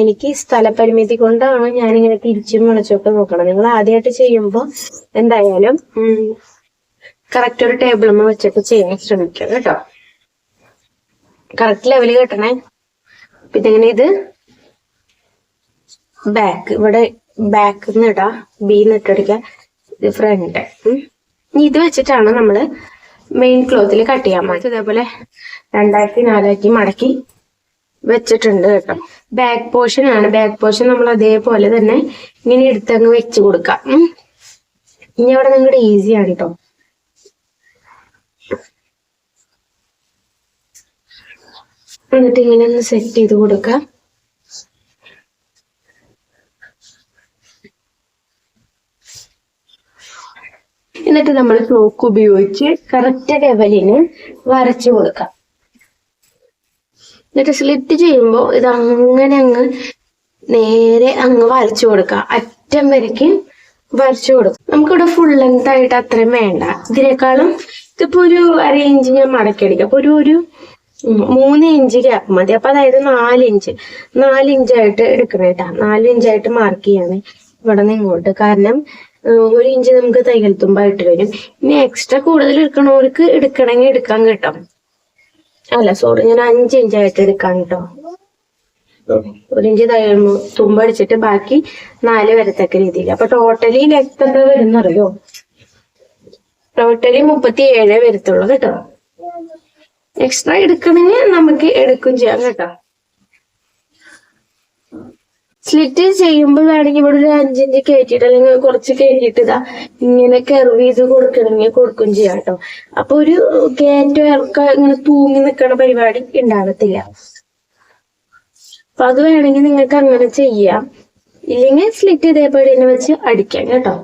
എനിക്ക് സ്ഥലപരിമിതി കൊണ്ടാണ് ഞാനിങ്ങനെ തിരിച്ചും മുളച്ചൊക്കെ നോക്കണം നിങ്ങൾ ആദ്യമായിട്ട് ചെയ്യുമ്പോൾ എന്തായാലും കറക്റ്റ് ഒരു ടേബിളുമ്മ വെച്ചൊക്കെ ചെയ്യാൻ ശ്രമിക്കുക കേട്ടോ. കറക്റ്റ് ലെവൽ കിട്ടണേ? പിന്നെ ഇങ്ങനെ ഇത് ബാക്ക് ഇവിടെ ബാക്ക് നിന്ന് ഇടാ ബി ഇട്ടടിക്കുക ഇത് ഫ്രണ്ട് ഇത് വെച്ചിട്ടാണ് നമ്മൾ മെയിൻ ക്ലോത്തിൽ കട്ട് ചെയ്യാൻ പോകുന്നത് ഇതേപോലെ രണ്ടായിരത്തി നാലാക്കി മടക്കി വെച്ചിട്ടുണ്ട് കേട്ടോ. ബാക്ക് പോർഷൻ ആണ്. ബാക്ക് പോർഷൻ നമ്മൾ അതേപോലെ തന്നെ ഇങ്ങനെ എടുത്തങ്ങ് വെച്ച് കൊടുക്കാം. ഇനി അവിടെ നിങ്ങളുടെ ഈസി ആണ് കേട്ടോ. എന്നിട്ട് ഇങ്ങനെ ഒന്ന് സെറ്റ് ചെയ്ത് കൊടുക്കാം. എന്നിട്ട് നമ്മൾ ക്ലോക്ക് ഉപയോഗിച്ച് കറക്റ്റ് ലെവലിന് വരച്ചു കൊടുക്കാം. എന്നിട്ട് സ്ലിറ്റ് ചെയ്യുമ്പോൾ ഇത് അങ്ങനെ അങ്ങ് നേരെ അങ്ങ് വരച്ചു കൊടുക്കുക അറ്റം വരയ്ക്ക് വരച്ചു കൊടുക്കും. നമുക്കിവിടെ ഫുൾ ലെങ്ത് ആയിട്ട് അത്രയും വേണ്ട. ഇതിനേക്കാളും ഇതിപ്പോ ഒരു അര ഇഞ്ച് ഞാൻ മടക്കിയടിക്കാം അപ്പൊ ഒരു ഒരു മൂന്ന് ഇഞ്ച് ഗ്യാപ്പ് മതി. അപ്പൊ അതായത് നാല് ഇഞ്ച് നാല് ഇഞ്ചായിട്ട് എടുക്കണം കേട്ടാ. നാല് ഇഞ്ചായിട്ട് മാർക്ക് ചെയ്യാണ് ഇവിടെ നിന്ന് ഇങ്ങോട്ട്. കാരണം ഒരു ഇഞ്ച് നമുക്ക് തയ്യൽ തുമ്പായിട്ട് വരും ഇനി എക്സ്ട്രാ കൂടുതൽ എടുക്കണവർക്ക് എടുക്കണമെങ്കിൽ എടുക്കാൻ കിട്ടും. അല്ല സോറി ഞാൻ അഞ്ച് ഇഞ്ചായിട്ട് എടുക്കാം കേട്ടോ ഒരു ഇഞ്ച് തുമ്പ തുമ്പടിച്ചിട്ട് ബാക്കി നാല് വരത്തക്ക രീതിയിൽ. അപ്പൊ ടോട്ടലി എത്ര വരുന്നറിയോ? ടോട്ടലി മുപ്പത്തി ഏഴേ വരത്തുള്ളൂ കേട്ടോ. എക്സ്ട്രാ എടുക്കണമെങ്കിൽ നമുക്ക് എടുക്കും ചെയ്യാം കേട്ടോ. സ്ലിറ്റ് ചെയ്യുമ്പോൾ വേണമെങ്കിൽ ഇവിടെ ഒരു അഞ്ചിഞ്ച് കയറ്റിയിട്ട് അല്ലെങ്കിൽ കുറച്ച് കയറ്റിയിട്ട് ഇതാ ഇങ്ങനെ കെർവ് ചെയ്ത് കൊടുക്കണമെങ്കിൽ കൊടുക്കും ചെയ്യാം കേട്ടോ. അപ്പൊ ഒരു കയറ്റം ഇറക്ക ഇങ്ങനെ തൂങ്ങി നിൽക്കണ പരിപാടി ഉണ്ടാകത്തില്ല അപ്പൊ അത് വേണമെങ്കിൽ നിങ്ങൾക്ക് അങ്ങനെ ചെയ്യാം. ഇല്ലെങ്കിൽ സ്ലിറ്റ് ഇതേപോലെ തന്നെ വെച്ച് അടിക്കാം കേട്ടോ.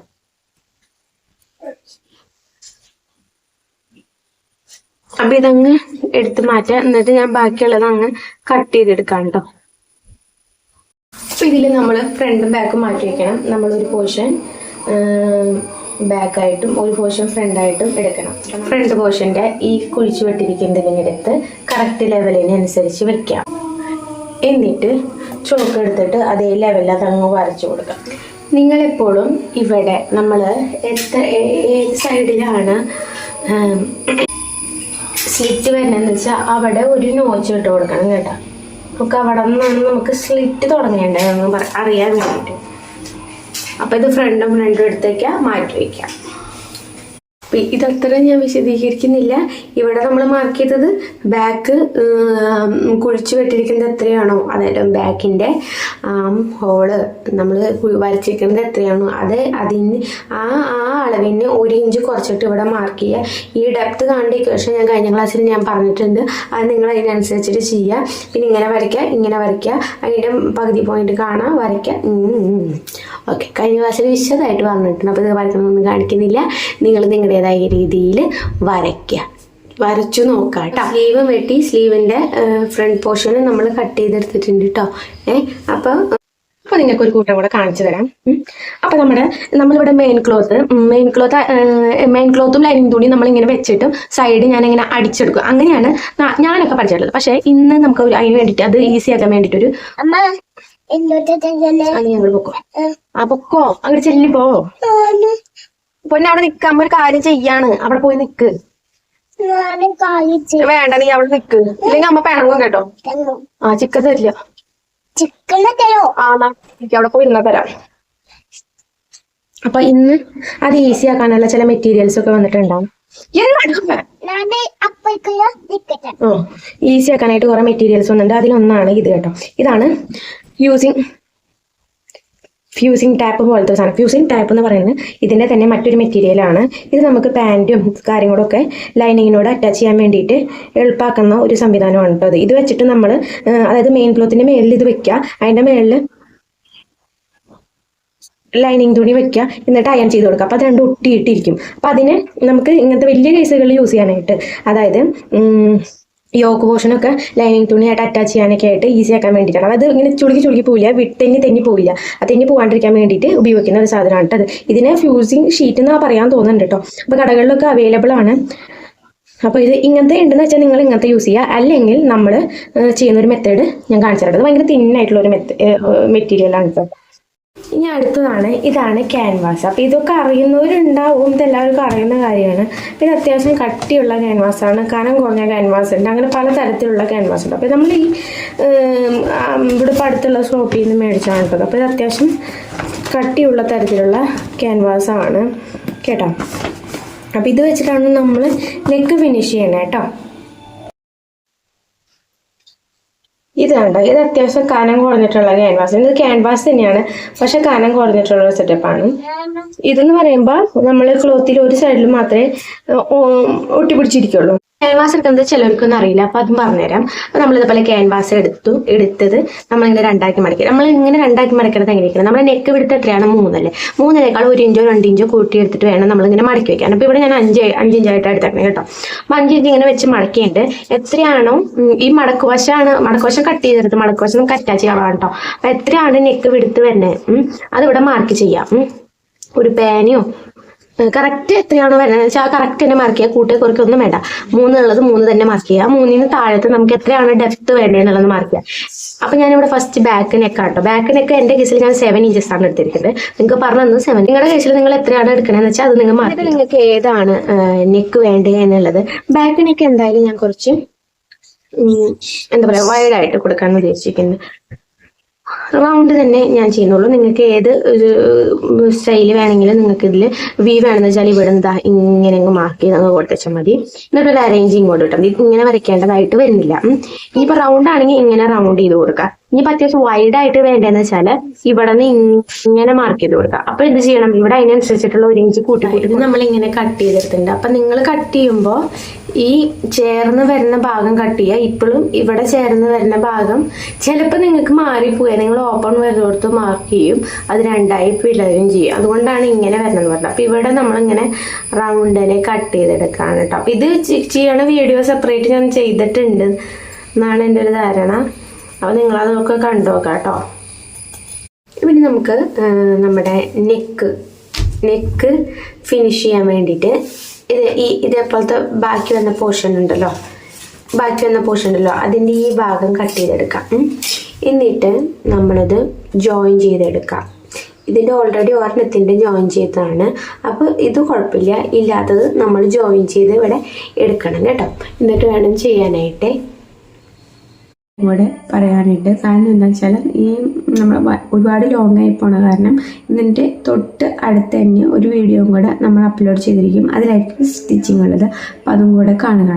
അപ്പൊ ഇതങ്ങ് എടുത്ത് മാറ്റാം. എന്നിട്ട് ഞാൻ ബാക്കിയുള്ളത് അങ്ങ് കട്ട് ചെയ്തെടുക്കാം കേട്ടോ. അപ്പൊ ഇതിൽ നമ്മൾ ഫ്രണ്ടും ബാക്കും മാറ്റി വെക്കണം. നമ്മളൊരു പോർഷൻ ബാക്കായിട്ടും ഒരു പോർഷൻ ഫ്രണ്ടായിട്ടും എടുക്കണം. ഫ്രണ്ട് പോർഷന്റെ ഈ കുഴിച്ചു വെട്ടിരിക്കുന്നതിനെടുത്ത് കറക്റ്റ് ലെവലിനനുസരിച്ച് വെക്കാം. എന്നിട്ട് ചോക്ക് എടുത്തിട്ട് അതേ ലെവലിൽ അതങ്ങ് വരച്ചു കൊടുക്കാം. നിങ്ങളെപ്പോഴും ഇവിടെ നമ്മൾ എത്ര ഏത് സൈഡിലാണ് സ്ലിറ്റ് വരുന്നതെന്ന് വെച്ചാൽ അവിടെ ഒരു നോച്ച് ഇട്ട് കൊടുക്കണം കേട്ടോ. നമുക്ക് അവിടെ നിന്നാണ് നമുക്ക് സ്ലിറ്റ് തുടങ്ങേണ്ടതെന്ന് പറ അറിയാൻ വേണ്ടിയിട്ട് അപ്പൊ ഇത് ഫ്രണ്ടും ഫ്രണ്ടും എടുത്തേക്കാം മാറ്റി വയ്ക്കാം ഇതത്ര ഞാൻ വിശദീകരിക്കുന്നില്ല. ഇവിടെ നമ്മൾ മാർക്ക് ചെയ്തത് ബാക്ക് കുഴിച്ചു വെട്ടിരിക്കുന്നത് എത്രയാണോ? അതായത് ബാക്കിന്റെ ഹോൾ നമ്മൾ വരച്ചിരിക്കുന്നത് എത്രയാണോ? അത് അതിന് ആ ആ അളവിന് ഒരു ഇഞ്ച് കുറച്ചിട്ട് ഇവിടെ മാർക്ക് ചെയ്യുക. ഈ ഡെപ്ത് കാണേണ്ട ഇക്വേഷൻ ഞാൻ കഴിഞ്ഞ ക്ലാസ്സിൽ ഞാൻ പറഞ്ഞിട്ടുണ്ട്. അത് നിങ്ങൾ അതിനനുസരിച്ചിട്ട് ചെയ്യുക. പിന്നെ ഇങ്ങനെ വരയ്ക്കുക ഇങ്ങനെ വരയ്ക്കുക. അതിന്റെ പകുതി പോയിന്റ് കാണാം വരയ്ക്കുക. ഓക്കെ കഴിഞ്ഞ ക്ലാസ്സിൽ വിശദമായിട്ട് പറഞ്ഞിട്ടുണ്ട്. അപ്പോൾ ഇത് വരയ്ക്കണമെന്നൊന്നും കാണിക്കുന്നില്ല. നിങ്ങൾ നിങ്ങളുടേതായ രീതിയിൽ വരയ്ക്കുക. വരച്ചു നോക്കാം കേട്ടോ. സ്ലീവ് വെട്ടി സ്ലീവിന്റെ ഫ്രണ്ട് പോർഷൻ നമ്മൾ കട്ട് ചെയ്തെടുത്തിട്ടുണ്ട് കേട്ടോ. ഏ അപ്പോൾ നിങ്ങൾക്ക് ഒരു കൂട്ടം കൂടെ കാണിച്ചു തരാം. അപ്പൊ നമ്മുടെ നമ്മളിവിടെ main cloth main cloth main ക്ലോത്തും lining തുണി നമ്മളിങ്ങനെ വെച്ചിട്ടും സൈഡ് ഞാൻ ഇങ്ങനെ അടിച്ചെടുക്കും. അങ്ങനെയാണ് ഞാനൊക്കെ പഠിച്ചിട്ടുള്ളത്. പക്ഷെ ഇന്ന് നമുക്ക് അതിന് വേണ്ടിട്ട് അത് ഈസി ആക്കാൻ വേണ്ടിട്ടൊരു ആ, നീ അങ്ങോട്ട് പൊക്കോ. ആ. പൊക്കോ. അങ്ങോട്ട് ചെല്ലി പോ. പൊന്നെ അവിടെ നിക്കാൻ ഒരു കാര്യം ചെയ്യാണ്. അവിടെ പോയി നിക്ക്. വേണ്ട നീ അവിടെ നിക്ക്. ഇല്ലെങ്കിൽ അമ്മ പിണങ്ങും കേട്ടോ. ആ ചിക്കൻ തരില്ല. ചിക്കനെ തരോ ആണോ എനിക്ക് അവിടെ പോയി ഇരുന്നാ തരാം. അപ്പൊ ഇന്ന് അത് ഈസി ആക്കാനുള്ള ചില മെറ്റീരിയൽസ് ഒക്കെ വന്നിട്ടുണ്ടാവും ഈസി ആക്കാനായിട്ട് കുറെ മെറ്റീരിയൽസ് വന്നിട്ടുണ്ട്. അതിലൊന്നാണ് ഇത് കേട്ടോ. ഇതാണ് ഫ്യൂസിങ് ഫ്യൂസിങ് ടാപ്പ് പോലത്തെ സാധനം. ഫ്യൂസിങ് ടാപ്പ് എന്ന് പറയുന്നത് ഇതിന്റെ തന്നെ മറ്റൊരു മെറ്റീരിയലാണ് ഇത് നമുക്ക് പാന്റും കാര്യങ്ങളൊക്കെ ലൈനിങ്ങിനോട് അറ്റാച്ച് ചെയ്യാൻ വേണ്ടിയിട്ട് എളുപ്പാക്കുന്ന ഒരു സംവിധാനമാണ് കേട്ടോ ഇത്. ഇത് വെച്ചിട്ട് നമ്മൾ അതായത് മെയിൻ ക്ലോത്തിന്റെ മേളിൽ ഇത് വെക്കുക അതിന്റെ മേളിൽ ലൈനിങ് തുണി വെക്കുക എന്നിട്ട് അയൺ ചെയ്ത് കൊടുക്കുക അപ്പോൾ അത് രണ്ടും ഒട്ടിയിട്ടിരിക്കും. അപ്പോൾ അതിന് നമുക്ക് ഇങ്ങനത്തെ വലിയ കേസുകളിൽ യൂസ് ചെയ്യാനായിട്ട്. അതായത് യോക്ക് പോർഷനൊക്കെ ലൈനിങ് തുണിയായിട്ട് അറ്റാച്ച് ചെയ്യാനൊക്കെ ആയിട്ട് ഈസി ആക്കാൻ വേണ്ടിയിട്ടാണ്. അത് ഇങ്ങനെ ചുളുക്കി ചുളുക്കി പോവില്ല വി- തെന്നി തെന്നി പോവില്ല. അത് തെന്നി പോകാണ്ടിരിക്കാൻ വേണ്ടിയിട്ട് ഉപയോഗിക്കുന്ന ഒരു സാധനമാണ് കേട്ടോ അത്. ഇതിനെ ഫ്യൂസിങ് ഷീറ്റ് എന്ന് പറയാൻ തോന്നുന്നുണ്ട് കേട്ടോ അപ്പോൾ കടകളിലൊക്കെ അവൈലബിൾ ആണ്. അപ്പോൾ ഇത് ഇങ്ങനത്തെ ഉണ്ടെന്ന് വെച്ചാൽ നിങ്ങൾ ഇങ്ങനത്തെ യൂസ് ചെയ്യുക അല്ലെങ്കിൽ നമ്മൾ ചെയ്യുന്ന ഒരു മെത്തേഡ് ഞാൻ കാണിച്ചു തരാം അത് ഭയങ്കര തിന്നായിട്ടുള്ള ഒരു മെറ്റീരിയലാണ് കേട്ടോ ഇനി അടുത്തതാണ് ഇതാണ് ക്യാൻവാസ് അപ്പോൾ ഇതൊക്കെ അറിയുന്നവരുണ്ടാവും ഇതെല്ലാവർക്കും അറിയുന്ന കാര്യമാണ്. ഇത് അത്യാവശ്യം കട്ടിയുള്ള ക്യാൻവാസാണ് കനം കുറഞ്ഞ ക്യാൻവാസ് ഉണ്ട്. അങ്ങനെ പല തരത്തിലുള്ള ക്യാൻവാസ് ഉണ്ട്. അപ്പോൾ നമ്മൾ ഈ ഇവിടെ അടുത്തുള്ള ഷോപ്പിൽ നിന്ന് മേടിച്ചാണ് കേട്ടോ അപ്പോൾ ഇത് അത്യാവശ്യം കട്ടിയുള്ള തരത്തിലുള്ള ക്യാൻവാസാണ് കേട്ടോ? അപ്പോൾ ഇത് വെച്ചിട്ടാണ് നമ്മൾ നെക്ക് ഫിനിഷ് ചെയ്യണേ കേട്ടോ? ഇത് കണ്ടോ? ഇത് അത്യാവശ്യം കനം കുറഞ്ഞിട്ടുള്ള ക്യാൻവാസ് ഇത് ക്യാൻവാസ് തന്നെയാണ്. പക്ഷെ കനം കുറഞ്ഞിട്ടുള്ള സെറ്റപ്പാണ് ഇതെന്ന് പറയുമ്പോൾ നമ്മൾ ക്ലോത്തിൽ ഒരു സൈഡിൽ മാത്രമേ ഒട്ടിപ്പിടിച്ചിരിക്കുള്ളൂ. ക്യാൻവാസ് എടുക്കുന്നത് ചിലർക്കൊന്നും അറിയില്ല. അപ്പൊ അതും പറഞ്ഞുതരാം. അപ്പൊ നമ്മൾ ഇതുപോലെ ക്യാൻവാസ് എടുത്തു എടുത്തത് നമ്മളിങ്ങനെ രണ്ടാക്കി മടക്കി. നമ്മൾ ഇങ്ങനെ രണ്ടാക്കി മടക്കുന്നത് എങ്ങനെയാണ് നമ്മുടെ നെക്ക് വിടുത്ത് എത്രയാണ്? മൂന്നല്ലേ. മൂന്നിനേക്കാൾ ഒരു ഇഞ്ചോ രണ്ട് ഇഞ്ചോ കൂട്ടി എടുത്തിട്ട് വേണം നമ്മളിങ്ങനെ മടക്കി വെക്കാൻ. അപ്പൊ ഇവിടെ ഞാൻ അഞ്ച് അഞ്ചിഞ്ചായിട്ട് എടുത്തേക്കണം കേട്ടോ. അപ്പൊ അഞ്ച് ഇഞ്ച് ഇങ്ങനെ വെച്ച് മടക്കിയുണ്ട് എത്രയാണോ ഈ മടക്കുവശമാണ് മടക്കുവശം കട്ട് ചെയ്തെടുത്ത് മടക്കുവശം കറ്റാച്ച് അറ്റാച്ച് കേട്ടോ. അപ്പൊ എത്രയാണ് നെക്ക് വിടുത്ത് വരുന്നത്? അതിവിടെ മാർക്ക് ചെയ്യാം. ഒരു പേനയോ കറക്റ്റ് എത്രയാണോ വരുന്നത്? വെച്ചാൽ ആ കറക്റ്റ് തന്നെ മാർക്ക് ചെയ്യുക. കൂട്ടി കുറയ്ക്ക് ഒന്നും വേണ്ട. മൂന്നുള്ളത് മൂന്ന് തന്നെ മാർക്ക് ചെയ്യുക. മൂന്നിന് താഴത്ത് നമുക്ക് എത്രയാണ് ഡെപ്ത് വേണ്ടതെന്നുള്ളത് മാർക്ക് ചെയ്യുക. അപ്പൊ ഞാനിവിടെ ഫസ്റ്റ് ബാക്ക് നെക്ക് ആട്ടോ ബാക്ക് നെക്ക് എന്റെ കേസിൽ ഞാൻ സെവൻ ഇഞ്ചസ് ആണ് എടുത്തിരിക്കുന്നത്. നിങ്ങൾക്ക് പറഞ്ഞു സെവൻ നിങ്ങളുടെ കേസിൽ നിങ്ങൾ എത്രയാണ് എടുക്കണമെന്ന് വെച്ചാൽ അത് നിങ്ങൾ മാർക്ക് നിങ്ങൾക്ക് ഏതാണ് നെക്ക് വേണ്ടത് എന്നുള്ളത്? ബാക്ക് നെക്ക് എന്തായാലും ഞാൻ കുറച്ച് എന്താ പറയാ വൈഡായിട്ട് കൊടുക്കാൻ ഉദ്ദേശിക്കുന്നത് റൗണ്ട് തന്നെ ഞാൻ ചെയ്യുന്നുള്ളൂ. നിങ്ങൾക്ക് ഏത് ഒരു സ്റ്റൈൽ വേണമെങ്കിലും നിങ്ങൾക്ക് ഇതിൽ വി വേണമെന്ന് വെച്ചാൽ ഇവിടെ നിന്ന് ഇങ്ങനെ അങ്ങ് മാർക്ക് ചെയ്ത് അങ്ങ് കൊടുത്തച്ചാൽ മതി. എന്നിട്ട് ഒരു അറേഞ്ച് ഇങ്ങോട്ട് കിട്ടും ഇങ്ങനെ വരയ്ക്കേണ്ടതായിട്ട് വരുന്നില്ല. ഇനിയിപ്പോൾ റൗണ്ട് ആണെങ്കിൽ ഇങ്ങനെ റൗണ്ട് ചെയ്ത് കൊടുക്കുക ഇനിയിപ്പോൾ അത്യാവശ്യം വൈഡ് ആയിട്ട് വേണ്ടതെന്ന് വെച്ചാൽ ഇവിടെ നിന്ന് ഇങ്ങനെ മാർക്ക് ചെയ്ത് കൊടുക്കുക അപ്പൊ ഇത് ചെയ്യണം. ഇവിടെ അതിനനുസരിച്ചിട്ടുള്ള ഒരു ഇഞ്ച് കൂട്ടി കൂട്ടി നമ്മൾ ഇങ്ങനെ കട്ട് ചെയ്തെടുത്തിട്ടുണ്ട് അപ്പൊ നിങ്ങൾ കട്ട് ചെയ്യുമ്പോൾ ഈ ചേർന്ന് വരുന്ന ഭാഗം കട്ട് ചെയ്യുക. ഇപ്പോഴും ഇവിടെ ചേർന്ന് വരുന്ന ഭാഗം ചിലപ്പോൾ നിങ്ങൾക്ക് മാറിപ്പോയി നിങ്ങൾ ഓപ്പൺ വരുന്നിടത്ത് മാർക്ക് ചെയ്യും. അത് രണ്ടായി പിളരും ചെയ്യും. അതുകൊണ്ടാണ് ഇങ്ങനെ വരുന്നത് പറഞ്ഞത്. അപ്പൊ ഇവിടെ നമ്മളിങ്ങനെ റൗണ്ടിനെ കട്ട് ചെയ്തെടുക്കാണ് കേട്ടോ അപ്പൊ ഇത് ചെയ്യണ വീഡിയോ സെപ്പറേറ്റ് ഞാൻ ചെയ്തിട്ടുണ്ട് എന്നാണ് എന്റെ ഒരു ധാരണ. അപ്പം നിങ്ങളതൊക്കെ കണ്ടു നോക്കാം കേട്ടോ. പിന്നെ നമുക്ക് നമ്മുടെ നെക്ക് നെക്ക് ഫിനിഷ് ചെയ്യാൻ വേണ്ടിയിട്ട് ഇത് ഈ ഇതേപോലത്തെ ബാക്കി വന്ന പോർഷൻ ഉണ്ടല്ലോ. ബാക്കി വന്ന പോർഷൻ ഉണ്ടല്ലോ. അതിന്റെ ഈ ഭാഗം കട്ട് ചെയ്തെടുക്കാം. എന്നിട്ട് നമ്മളത് ജോയിൻ ചെയ്തെടുക്കാം. ഇതിന്റെ ഓൾറെഡി ഒരെണ്ണത്തിന്റെ ജോയിൻ ചെയ്തതാണ്. അപ്പോൾ ഇത് കുഴപ്പമില്ല. ഇല്ലാത്തത് നമ്മൾ ജോയിൻ ചെയ്ത് ഇവിടെ എടുക്കണം കേട്ടോ. എന്നിട്ട് വേണം ചെയ്യാനായിട്ട്. കൂടെ പറയാനുണ്ട്. കാരണം എന്താ വെച്ചാൽ ഈ നമ്മൾ ഒരുപാട് ലോങ് ആയി പോണ കാരണം ഇതിന്റെ തൊട്ട് അടുത്ത് തന്നെ ഒരു വീഡിയോ കൂടെ നമ്മൾ അപ്ലോഡ് ചെയ്തിരിക്കും. അതിലായിരിക്കും സ്റ്റിച്ചിങ് ഉള്ളത്. അപ്പം അതും കൂടെ കാണുക.